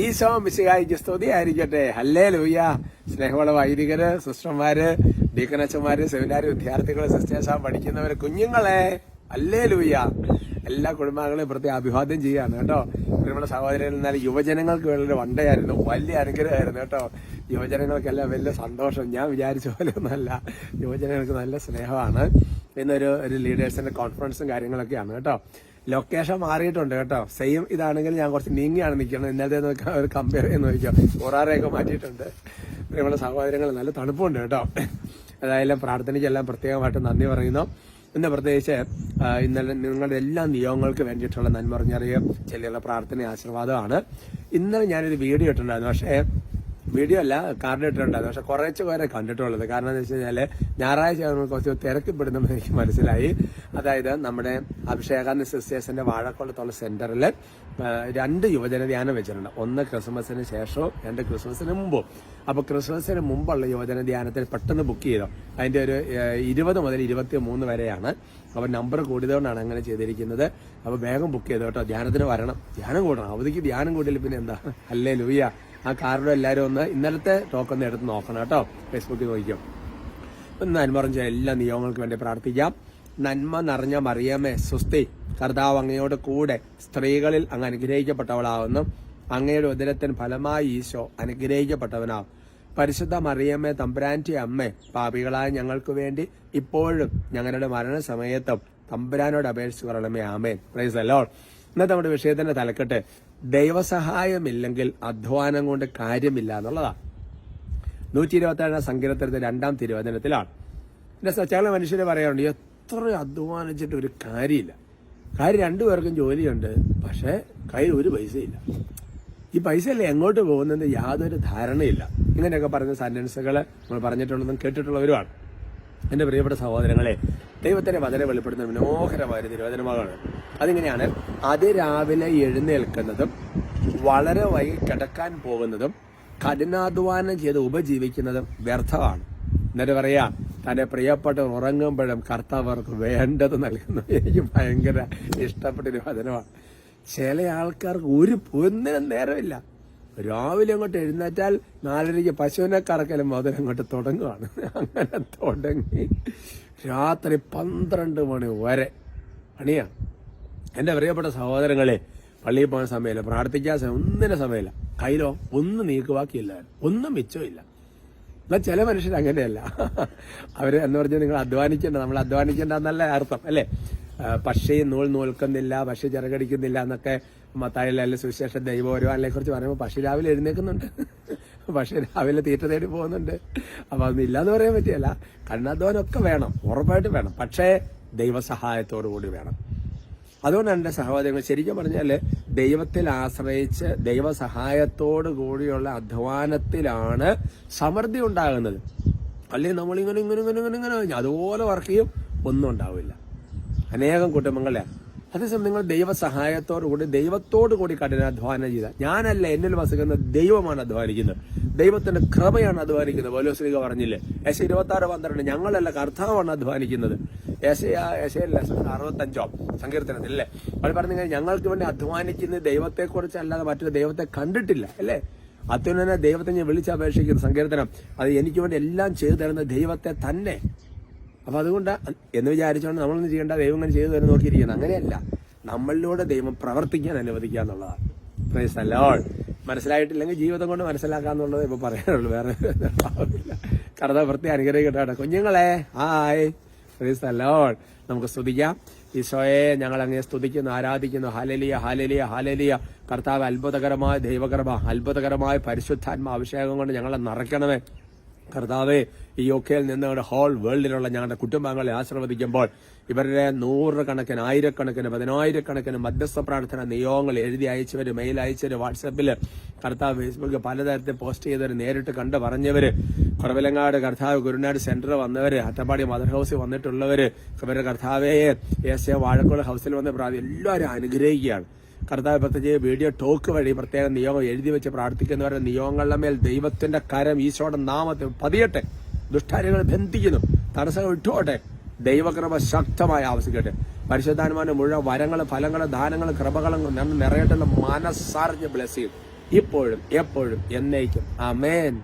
ഈശോ മിശിഹായിക്ക് സ്തുതി ആയിരിക്കട്ടെ ഹല്ലേ ലൂയ സ്നേഹമുള്ള വൈദികര് സിസ്റ്റർമാര് ഡീക്കനച്ചന്മാര് സെമിനാരി വിദ്യാർത്ഥികൾ സിസ്റ്റേഴ്സാ പഠിക്കുന്നവര് കുഞ്ഞുങ്ങളെ അല്ലേ ലൂയ എല്ലാ കുടുംബാംഗങ്ങളെയും ഇപ്പുറത്തെ അഭിവാദ്യം ചെയ്യാണ് കേട്ടോ. നമ്മുടെ സഹോദരൻ എന്നാൽ യുവജനങ്ങൾക്ക് വേണ്ടി വണ്ടയായിരുന്നു. വലിയ അനുഗ്രഹമായിരുന്നു കേട്ടോ. യുവജനങ്ങൾക്കെല്ലാം വലിയ സന്തോഷം. ഞാൻ വിചാരിച്ച പോലെ ഒന്നല്ല യുവജനങ്ങൾക്ക് നല്ല സ്നേഹമാണ്. ഇന്നൊരു ഒരു ലീഡേഴ്സിന്റെ കോൺഫറൻസും കാര്യങ്ങളൊക്കെയാണ് കേട്ടോ. ലൊക്കേഷൻ മാറിയിട്ടുണ്ട് കേട്ടോ. സെയിം ഇതാണെങ്കിൽ ഞാൻ കുറച്ച് നീങ്ങിയാണ് നിൽക്കുന്നത്. ഇന്നലത്തെ നോക്കാം ഒരു കമ്പയർ ചെയ്ത് നോക്കിയോ ഓറാറയൊക്കെ മാറ്റിയിട്ടുണ്ട്. നമ്മുടെ സഹോദരങ്ങൾ നല്ല തണുപ്പുണ്ട് കേട്ടോ. ഏതായാലും പ്രാർത്ഥനയ്ക്കെല്ലാം പ്രത്യേകമായിട്ട് നന്ദി പറയുന്നു. ഇന്ന് പ്രത്യേകിച്ച് ഇന്നലെ നിങ്ങളുടെ എല്ലാ നിയോഗങ്ങൾക്ക് വേണ്ടിയിട്ടുള്ള നന്മറിഞ്ഞറിയ ചെല്ലിയുള്ള പ്രാർത്ഥന ആശീർവാദമാണ് ഇന്നലെ ഞാനൊരു വീഡിയോ ഇട്ടിട്ടുണ്ടായിരുന്നു. പക്ഷേ വീഡിയോ അല്ല കാർഡ് ഇട്ടിട്ടുണ്ടായിരുന്നു പക്ഷെ കുറച്ച് പേരെ കണ്ടിട്ടുള്ളത്. കാരണം എന്താ വെച്ച് കഴിഞ്ഞാൽ ഞായറാഴ്ച കുറച്ച് തിരക്കിപ്പെടുന്നപ്പോൾ എനിക്ക് മനസ്സിലായി. അതായത് നമ്മുടെ അഭിഷേകാനന്ദ സിസ്റ്റേഴ്സിന്റെ വാഴക്കുളത്തുള്ള സെന്ററിൽ രണ്ട് യുവജന ധ്യാനം വെച്ചിട്ടുണ്ട്. ഒന്ന് ക്രിസ്മസിന് ശേഷവും രണ്ട് ക്രിസ്മസിന് മുമ്പും. അപ്പൊ ക്രിസ്മസിന് മുമ്പുള്ള യുവജന ധ്യാനത്തിൽ പെട്ടെന്ന് ബുക്ക് ചെയ്തു. അതിന്റെ ഒരു ഇരുപത് മുതൽ ഇരുപത്തി മൂന്ന് വരെയാണ്. അപ്പൊ നമ്പർ കൂടിയതുകൊണ്ടാണ് അങ്ങനെ ചെയ്തിരിക്കുന്നത്. അപ്പൊ വേഗം ബുക്ക് ചെയ്തു കേട്ടോ. ധ്യാനത്തിന് വരണം. ധ്യാനം കൂടണം. അവധിക്ക് ധ്യാനം കൂടിയില്ല പിന്നെ എന്താ? അല്ലേ ലൂയ ആ കാർഡ് എല്ലാവരും ഒന്ന് ഇന്നലത്തെ ടോക്ക് ഒന്ന് എടുത്ത് നോക്കണം കേട്ടോ. ഫേസ്ബുക്കിൽ നോക്കിക്കും. ഇപ്പം പറഞ്ഞ എല്ലാ നിയമങ്ങൾക്കും വേണ്ടി പ്രാർത്ഥിക്കാം. നന്മ നിറഞ്ഞ മറിയമേ സുസ്തി കർത്താവ് അങ്ങയോട് കൂടെ സ്ത്രീകളിൽ അങ്ങ് അനുഗ്രഹിക്കപ്പെട്ടവളാവുന്നു. അങ്ങയുടെ ഉദരത്തിന് ഫലമായി ഈശോ അനുഗ്രഹിക്കപ്പെട്ടവനാവും. പരിശുദ്ധ മറിയമ്മേ തമ്പുരാന്റി അമ്മേ പാപികളായ ഞങ്ങൾക്ക് വേണ്ടി ഇപ്പോഴും ഞങ്ങളുടെ മരണസമയത്തും തമ്പുരാനോട് അപേക്ഷിച്ച് പറയണമേ ആമേൻ. പ്രൈസ് അല്ലോ ഇന്നത്തെ നമ്മുടെ വിഷയത്തിന്റെ തലക്കെട്ട് ദൈവസഹായമില്ലെങ്കിൽ അധ്വാനം കൊണ്ട് കാര്യമില്ല എന്നുള്ളതാണ്. നൂറ്റി ഇരുപത്തേഴാം രണ്ടാം തിരുവചനത്തിലാണ്. എന്റെ സച്ചാല മനുഷ്യർ പറയാറുണ്ട് എത്ര അധ്വാനിച്ചിട്ട് ഒരു കാര്യമില്ല. കാര്യം രണ്ടുപേർക്കും ജോലിയുണ്ട് പക്ഷേ കയ്യിൽ ഒരു പൈസയില്ല. ഈ പൈസ അല്ലേ എങ്ങോട്ട് പോകുന്നതിന് യാതൊരു ധാരണയില്ല. ഇങ്ങനെയൊക്കെ പറഞ്ഞ സെന്റൻസുകൾ നമ്മൾ പറഞ്ഞിട്ടുണ്ടെന്നും കേട്ടിട്ടുള്ളവരുമാണ്. എന്റെ പ്രിയപ്പെട്ട സഹോദരങ്ങളെ ദൈവത്തിന്റെ വചനം വെളിപ്പെടുന്ന മനോഹരമായ ഒരു തിരുവചനമാണ്. അതിങ്ങനെയാണ് അതിരാവിലെ എഴുന്നേൽക്കുന്നതും വളരെ വൈകി കിടക്കാൻ പോകുന്നതും കഠിനാധ്വാനം ചെയ്ത് ഉപജീവിക്കുന്നതും വ്യർത്ഥമാണ്. എന്നിട്ട് പറയാ തന്റെ പ്രിയപ്പെട്ട ഉറങ്ങുമ്പോഴും കർത്താവർക്ക് വേണ്ടത് നൽകുന്നു എനിക്ക് ഭയങ്കര ഇഷ്ടപ്പെട്ട ഒരു വചനമാണ്. ചില ആൾക്കാർക്ക് ഒരു ഒന്നിനും നേരമില്ല. രാവിലെ അങ്ങോട്ട് എഴുന്നേറ്റാൽ നാലരയ്ക്ക് പശുവിനെ കറക്കലും മുതൽ അങ്ങോട്ട് തുടങ്ങുകയാണ് അങ്ങനെ തുടങ്ങി. രാത്രി പന്ത്രണ്ട് മണി വരെ. പണിയാ എന്റെ പ്രിയപ്പെട്ട സഹോദരങ്ങളെ പള്ളിയിൽ പോകുന്ന സമയമില്ല പ്രാർത്ഥിക്കാൻ സമയം ഒന്നിനും സമയമില്ല. കയ്യിലോ ഒന്നും നീക്കുവാക്കിയില്ല. ഒന്നും മിച്ചമില്ല എന്നാൽ ചില മനുഷ്യർ അങ്ങനെയല്ല. അവർ എന്ന് പറഞ്ഞാൽ നിങ്ങൾ അധ്വാനിക്കേണ്ട നമ്മൾ അധ്വാനിക്കേണ്ട എന്നല്ല അർത്ഥം അല്ലേ? പക്ഷേ നൂൽ നൂൽക്കുന്നില്ല പക്ഷി ചിറകടിക്കുന്നില്ല എന്നൊക്കെ മത്തായിലെ സുവിശേഷ ദൈവപരിവാനെ കുറിച്ച് പറയുമ്പോൾ പക്ഷി രാവിലെ എഴുന്നേക്കുന്നുണ്ട് പക്ഷി രാവിലെ തീറ്റ തേടി പോകുന്നുണ്ട്. അപ്പൊ അതൊന്നും ഇല്ലാന്ന് പറയാൻ പറ്റിയല്ല. കണ്ണാധ്വാനമൊക്കെ വേണം ഉറപ്പായിട്ട് വേണം. പക്ഷേ ദൈവസഹായത്തോടു കൂടി വേണം. അതുകൊണ്ടാണ് എന്റെ സഹോദരങ്ങൾ ശരിക്കും പറഞ്ഞാൽ ദൈവത്തിൽ ആശ്രയിച്ച് ദൈവസഹായത്തോടു കൂടിയുള്ള അധ്വാനത്തിലാണ് സമൃദ്ധി ഉണ്ടാകുന്നത്. അല്ലെങ്കിൽ നമ്മളിങ്ങനെ ഇങ്ങനെ ഇങ്ങനെ ഇങ്ങനെ ഇങ്ങനെ അതുപോലെ വർക്ക് ചെയ്യും. ഒന്നും ഉണ്ടാവില്ല. അനേകം കുടുംബങ്ങളെ അതേസമയം നിങ്ങൾ ദൈവസഹായത്തോടു കൂടി ദൈവത്തോടു കൂടി കഠിനാധ്വാനം ചെയ്ത ഞാനല്ല എന്നിൽ വസിക്കുന്ന ദൈവമാണ് അധ്വാനിക്കുന്നത്. ദൈവത്തിന്റെ ക്രമയാണ് അധ്വാനിക്കുന്നത്. പോലോ ശ്രീക പറഞ്ഞില്ലേ ഏശ ഇരുപത്തി ആറ് പന്ത്രണ്ട് ഞങ്ങളല്ല കർത്താവാണ് അധ്വാനിക്കുന്നത്. യശയല്ല അറുപത്തഞ്ചോ സങ്കീർത്തനത്തിൽ അല്ലേ? അവർ പറഞ്ഞു കഴിഞ്ഞാൽ ഞങ്ങൾക്ക് വേണ്ടി അധ്വാനിക്കുന്നത് ദൈവത്തെക്കുറിച്ച് അല്ലാതെ മറ്റൊരു ദൈവത്തെ കണ്ടിട്ടില്ല അല്ലേ? അത്യുന്നെ ദൈവത്തെ ഞാൻ വിളിച്ചപേക്ഷിക്കുന്നു സങ്കീർത്തനം. അത് എനിക്ക് വേണ്ടി എല്ലാം ചെയ്തു തരുന്ന ദൈവത്തെ തന്നെ അപ്പൊ അതുകൊണ്ട് എന്ന് വിചാരിച്ചുകൊണ്ട് നമ്മളൊന്നും ചെയ്യേണ്ട ദൈവം അങ്ങനെ ചെയ്തു തരുന്ന നോക്കിയിരിക്കുന്നത് അങ്ങനെയല്ല. നമ്മളിലൂടെ ദൈവം പ്രവർത്തിക്കാൻ അനുവദിക്കുക എന്നുള്ളതാണ്. മനസ്സിലായിട്ടില്ലെങ്കിൽ ജീവിതം കൊണ്ട് മനസ്സിലാക്കാന്നുള്ളത് ഇപ്പൊ പറയാനുള്ളൂ. വേറെ കടത വൃത്തി അനുഗ്രഹിക്കട്ടെ. കുഞ്ഞുങ്ങളെ ഹായ് Praise നമുക്ക് സ്തുതിക്കാം. ഈശോയെ ഞങ്ങൾ അങ്ങനെ സ്തുതിക്കുന്നു ആരാധിക്കുന്നു. ഹാലലിയ ഹാലലിയ ഹാലലിയ കർത്താവ് അത്ഭുതകരമായ ദൈവകർമ്മ അത്ഭുതകരമായ പരിശുദ്ധാത്മ അഭിഷേകം കൊണ്ട് ഞങ്ങളെ നിറയ്ക്കണമേ. കർത്താവെ ഈ യൊക്കെയിൽ നിന്ന് ഹോൾ വേൾഡിലുള്ള ഞങ്ങളുടെ കുടുംബാംഗങ്ങളെ ആശീർവദിക്കുമ്പോൾ ഇവരുടെ നൂറുകണക്കിന് ആയിരക്കണക്കിന് പതിനായിരക്കണക്കിന് മധ്യസ്ഥ പ്രാർത്ഥന നിയോഗങ്ങൾ എഴുതി അയച്ചവര് മെയിൽ അയച്ചവര് വാട്സപ്പിൽ കർത്താവ് ഫേസ്ബുക്ക് പലതരത്തിൽ പോസ്റ്റ് ചെയ്തവര് നേരിട്ട് കണ്ട് പറഞ്ഞവര് കുറവിലങ്ങാട് കർത്താവ് ഗുരുനാട് സെന്റർ വന്നവര് അട്ടപ്പാടി മദർ ഹൗസിൽ വന്നിട്ടുള്ളവര് ഇവരുടെ കർത്താവെ എസ് എ വാഴക്കോട് ഹൗസിൽ വന്ന പ്രാർത്ഥന എല്ലാവരും അനുഗ്രഹിക്കുകയാണ്. കർത്താവ് പ്രത്യേകിച്ച് വീഡിയോ ടോക്ക് വഴി പ്രത്യേക നിയോഗം എഴുതി വെച്ച് പ്രാർത്ഥിക്കുന്നവരുടെ നിയോഗങ്ങളുടെ മേൽ ദൈവത്തിന്റെ കരം ഈശോയുടെ നാമത്തിൽ പതിയട്ടെ. ദുഷ്ടാര്യങ്ങൾ ബന്ധിക്കുന്നു. തടസ്സം ഇട്ടുകോട്ടെ ദൈവകൃപ ശക്തമായി ആവശ്യിക്കട്ടെ പരിശുദ്ധാനുമാന മുഴുവൻ വരങ്ങളും ഫലങ്ങളും ദാനങ്ങളും കൃപകളും നമ്മൾ നിറയട്ടെ മനസ്സാർജ ബ്ലസ് ചെയ്യും ഇപ്പോഴും എപ്പോഴും എന്നേക്കും. അമേൻ